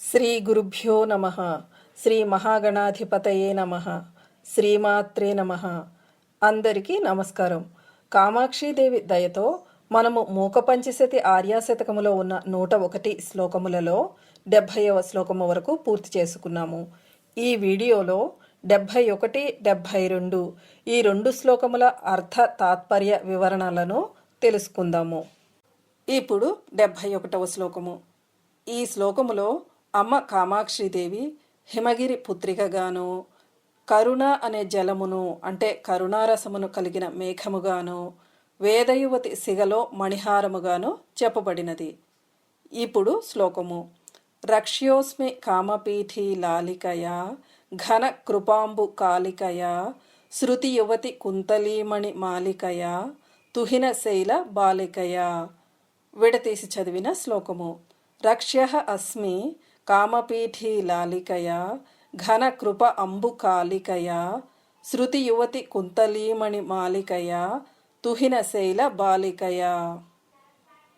శ్రీ గురుభ్యో నమ. శ్రీ మహాగణాధిపతయే నమ. శ్రీమాత్రే నమ. అందరికీ నమస్కారం. కామాక్షీదేవి దయతో మనము మూకపంచశతి ఆర్యాశతకములో ఉన్న నూట ఒకటి శ్లోకములలో డెబ్భైవ శ్లోకము వరకు పూర్తి చేసుకున్నాము. ఈ వీడియోలో డెబ్భై ఒకటి డెబ్భై రెండు ఈ రెండు శ్లోకముల అర్థ తాత్పర్య వివరణలను తెలుసుకుందాము. ఇప్పుడు డెబ్భై ఒకటవ శ్లోకము. ఈ శ్లోకములో అమ్మ కామాక్షిదేవి హిమగిరి పుత్రికగాను కరుణ అనే జలమును అంటే కరుణారసమును కలిగిన మేఘముగాను వేదయువతి సిగలో మణిహారముగాను చెప్పబడినది. ఇప్పుడు శ్లోకము. రక్ష్యోస్మి కామపీఠి లాలికయా ఘన కృపాంబు కాలికయా శృతి యువతి కుంతలీమణి మాలికయా తుహిన శైల బాలికయా. విడతీసి చదివిన శ్లోకము. రక్ష్య అస్మి కామపీఠీ లాలికయా ఘన కృప అంబు కాలికయా శృతి యువతి కుంతలీమణి మాలికయా తుహిన శైల బాలికయా.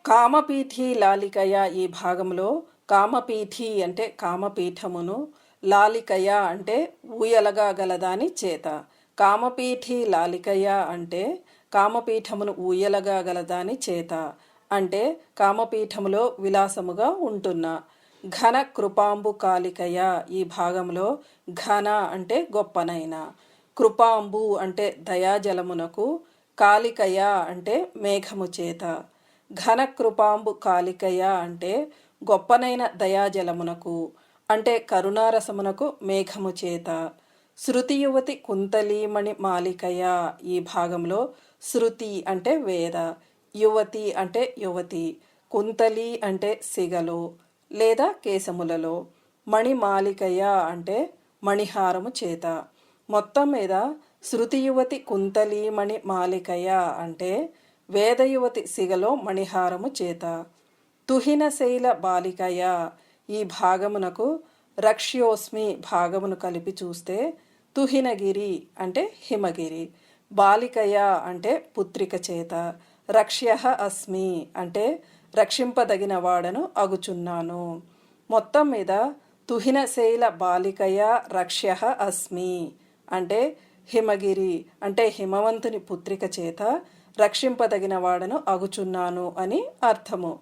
కామపీఠి లాలికయ ఈ భాగంలో కామపీఠి అంటే కామపీఠమును లాలికయ అంటే ఊయలగా గలదాని చేత. కామపీఠి లాలికయ అంటే కామపీఠమును ఊయలగా గలదాని చేత. అంటే కామపీఠములో విలాసముగా ఉంటున్న. ఘన కృపాంబు కాలికయ ఈ భాగంలో ఘన అంటే గొప్పనైన. కృపాంబు అంటే దయాజలమునకు కాలికయ అంటే మేఘము చేత. ఘన కృపాంబు కాలికయ అంటే గొప్పనైన దయాజలమునకు అంటే కరుణారసమునకు మేఘము చేత. శృతి యువతి కుంతలీమణి మాలికయ ఈ భాగంలో శృతి అంటే వేద యువతి అంటే యువతి కుంతలి అంటే సిగలో. లేదా కేశములలో మణిమాలికయ అంటే మణిహారము చేత. మొత్తం మీద శృతి యువతి కుంతలీమణి మాలికయ అంటే వేదయువతి సిగలో మణిహారము చేత. తుహిన శైల బాలికయ ఈ భాగమునకు రక్ష్యోస్మి భాగమును కలిపి చూస్తే తుహినగిరి అంటే హిమగిరి. బాలికయ అంటే పుత్రిక చేత. రక్ష్య అస్మి అంటే రక్షింపదగిన వాడను అగుచున్నాను. మొత్తం మీద తుహిన శైల బాలికయ రక్ష్య అస్మి. అంటే హిమగిరి అంటే హిమవంతుని పుత్రిక చేత రక్షింపదగిన వాడను అగుచున్నాను అని అర్థము.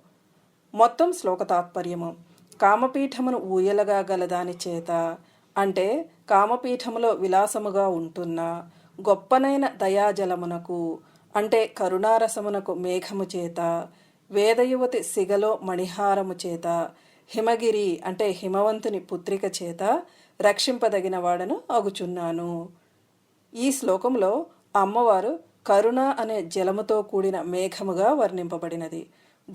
మొత్తం శ్లోక తాత్పర్యము. కామపీఠమును ఊయలగా గలదాని చేత అంటే కామపీఠములో విలాసముగా ఉంటున్న గొప్పనైన దయాజలమునకు అంటే కరుణారసమునకు మేఘము చేత వేదయువతి సిగలో మణిహారము చేత హిమగిరి అంటే హిమవంతుని పుత్రిక చేత రక్షింపదగిన వాడను అగుచున్నాను. ఈ శ్లోకంలో అమ్మవారు కరుణ అనే జలముతో కూడిన మేఘముగా వర్ణింపబడినది.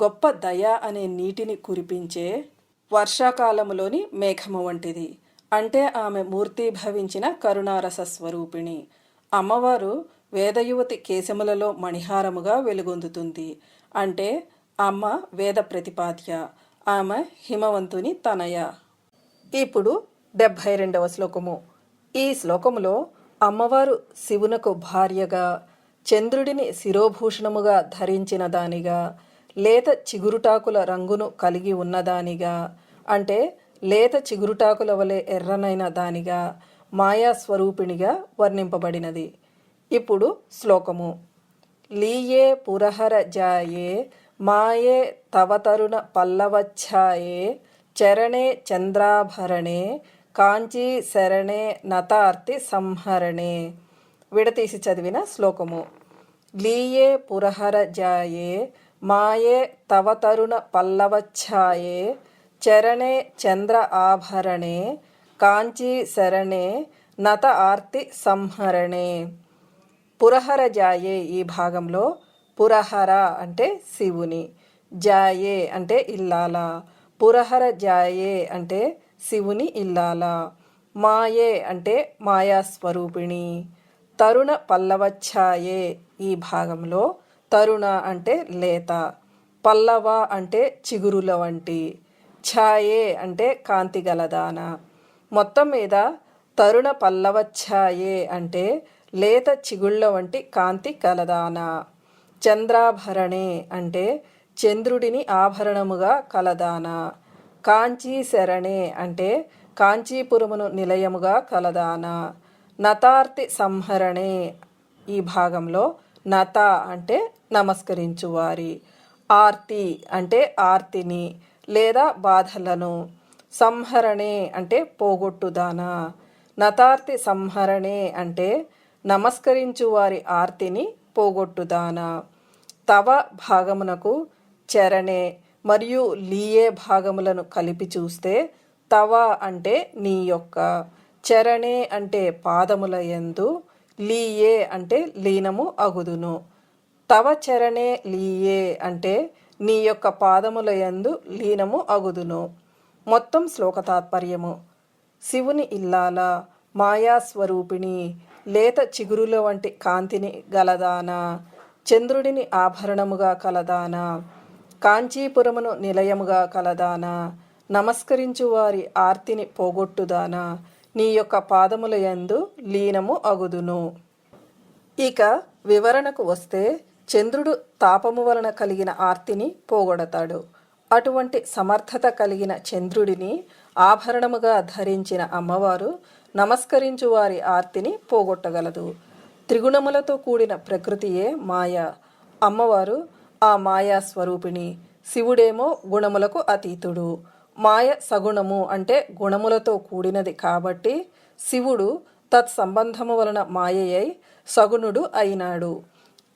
గొప్ప దయ అనే నీటిని కురిపించే వర్షాకాలములోని మేఘము వంటిది. అంటే ఆమె మూర్తిభవించిన కరుణారస స్వరూపిణి. అమ్మవారు వేదయువతి కేశములలో మణిహారముగా వెలుగొందుతుంది. అంటే అమ్మ వేద ప్రతిపాద్య. ఆమె హిమవంతుని తనయ. ఇప్పుడు డెబ్భై రెండవ శ్లోకము. ఈ శ్లోకములో అమ్మవారు శివునకు భార్యగా చంద్రుడిని శిరోభూషణముగా ధరించిన దానిగా లేత చిగురుటాకుల రంగును కలిగి ఉన్నదానిగా అంటే లేత చిగురుటాకుల వలె ఎర్రనైన దానిగా మాయా స్వరూపిణిగా వర్ణింపబడినది. ఇప్పుడు శ్లోకము. లీయే పురహర జాయే మాయే తవతరుణ పల్లవచ్ఛాయే చరణే చంద్రాభరణే కాంచీ శరణే నతార్తి సంహరణే. విడతీసి చదివిన శ్లోకము. లీయే పురహర జాయే మాయే తవతరుణ పల్లవచ్ఛాయే చరణే చంద్ర ఆభరణే కాంచీ శరణే నత ఆర్తి సంహరణే. పురహర జాయే ఈ భాగంలో పురహర అంటే శివుని జాయే అంటే ఇల్లాల పురహర జాయే అంటే శివుని ఇల్లాల మాయే అంటే మాయా స్వరూపిణి తరుణ పల్లవఛాయే ఈ భాగంలో తరుణ అంటే లేత పల్లవ అంటే చిగురుల వంటి ఛాయే అంటే కాంతి గలదాన. మొత్తం మీద తరుణ పల్లవచ్చాయే అంటే లేత చిగుళ్ళ వంటి కాంతి కలదాన. చంద్రాభరణే అంటే చంద్రుడిని ఆభరణముగా కలదాన. కాంచీ శరణే అంటే కాంచీపురమును నిలయముగా కలదానా. నతార్తి సంహరణే ఈ భాగంలో నత అంటే నమస్కరించువారి. ఆర్తి అంటే ఆర్తిని లేదా బాధలను. సంహరణే అంటే పోగొట్టుదానా. నతార్తి సంహరణే అంటే నమస్కరించువారి ఆర్తిని పోగొట్టుదానా. తవ భాగమునకు చరణే మరియు లీయే భాగములను కలిపి చూస్తే తవ అంటే నీ యొక్క చరణే అంటే పాదముల యందు లీయే అంటే లీనము అగుదును. తవ చరణే లీయే అంటే నీ యొక్క పాదముల యందు లీనము అగుదును. మొత్తం శ్లోక తాత్పర్యము. శివుని ఇల్లాల మాయాస్వరూపిణి లేత చిగురుల వంటి కాంతిని గలదానా చంద్రుడిని ఆభరణముగా కలదానా కాంచీపురమును నిలయముగా కలదానా నమస్కరించు వారి ఆర్తిని పోగొట్టుదానా నీ యొక్క పాదముల యందు లీనము అగుదును. ఇక వివరణకు వస్తే చంద్రుడు తాపము వలన కలిగిన ఆర్తిని పోగొడతాడు. అటువంటి సమర్థత కలిగిన చంద్రుడిని ఆభరణముగా ధరించిన అమ్మవారు నమస్కరించు వారి ఆర్తిని పోగొట్టగలదు. త్రిగుణములతో కూడిన ప్రకృతియే మాయ. అమ్మవారు ఆ మాయా స్వరూపిణి. శివుడేమో గుణములకు అతీతుడు. మాయ సగుణము అంటే గుణములతో కూడినది కాబట్టి శివుడు తత్సంబంధము వలన మాయయ్యై సగుణుడు అయినాడు.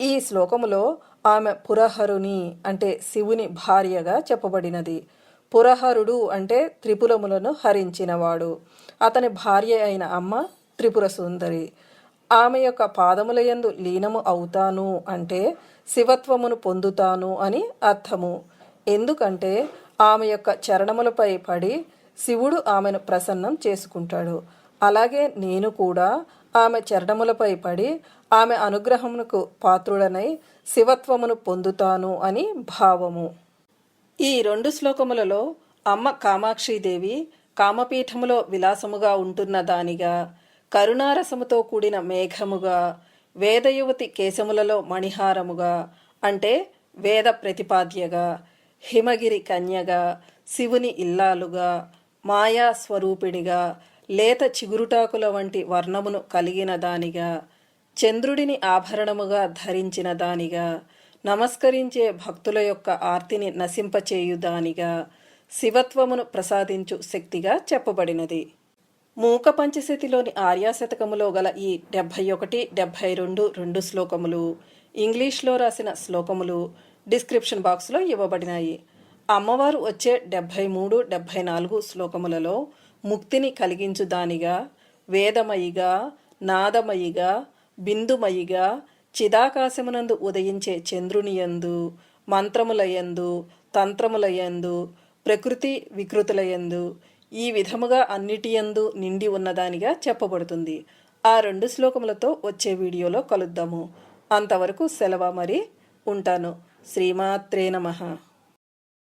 ఈ శ్లోకములో ఆమె పురహరుని అంటే శివుని భార్యగా చెప్పబడినది. పురహరుడు అంటే త్రిపురములను హరించినవాడు. అతని భార్య అయిన అమ్మ త్రిపుర సుందరి. ఆమె యొక్క పాదములయందు లీనము అవుతాను అంటే శివత్వమును పొందుతాను అని అర్థము. ఎందుకంటే ఆమె యొక్క చరణములపై పడి శివుడు ఆమెను ప్రసన్నం చేసుకుంటాడు. అలాగే నేను కూడా ఆమె చరణములపై పడి ఆమె అనుగ్రహమునకు పాత్రుడనై శివత్వమును పొందుతాను అని భావము. ఈ రెండు శ్లోకములలో అమ్మ కామాక్షిదేవి కామపీఠములో విలాసముగా ఉంటున్న దానిగా కరుణారసముతో కూడిన మేఘముగా వేదయువతి కేశములలో మణిహారముగా అంటే వేద ప్రతిపాద్యగా హిమగిరి కన్యగా శివుని ఇల్లాలుగా మాయా స్వరూపిణిగా లేత చిగురుటాకుల వంటి వర్ణమును కలిగిన దానిగా చంద్రుడిని ఆభరణముగా ధరించిన దానిగా నమస్కరించే భక్తుల యొక్క ఆర్తిని నశింపచేయుదానిగా శివత్వమును ప్రసాదించు శక్తిగా చెప్పబడినది. మూక పంచశతిలోని ఆర్యాశతకములో గల ఈ డెబ్భై ఒకటి డెబ్భై రెండు రెండు శ్లోకములు ఇంగ్లీష్లో రాసిన శ్లోకములు డిస్క్రిప్షన్ బాక్స్లో ఇవ్వబడినాయి. అమ్మవారు వచ్చే డెబ్భై మూడు డెబ్భై నాలుగు శ్లోకములలో ముక్తిని కలిగించు దానిగా వేదమయిగా నాదమయిగా బిందుమయిగా చిదాకాశమునందు ఉదయించే చంద్రునియందు మంత్రములయందు తంత్రములయందు ప్రకృతి వికృతులయందు ఈ విధముగా అన్నిటియందు నిండి ఉన్నదానిగా చెప్పబడుతుంది. ఆ రెండు శ్లోకములతో వచ్చే వీడియోలో కలుద్దాము. అంతవరకు సెలవు మరి. ఉంటాను. శ్రీమాత్రే నమః.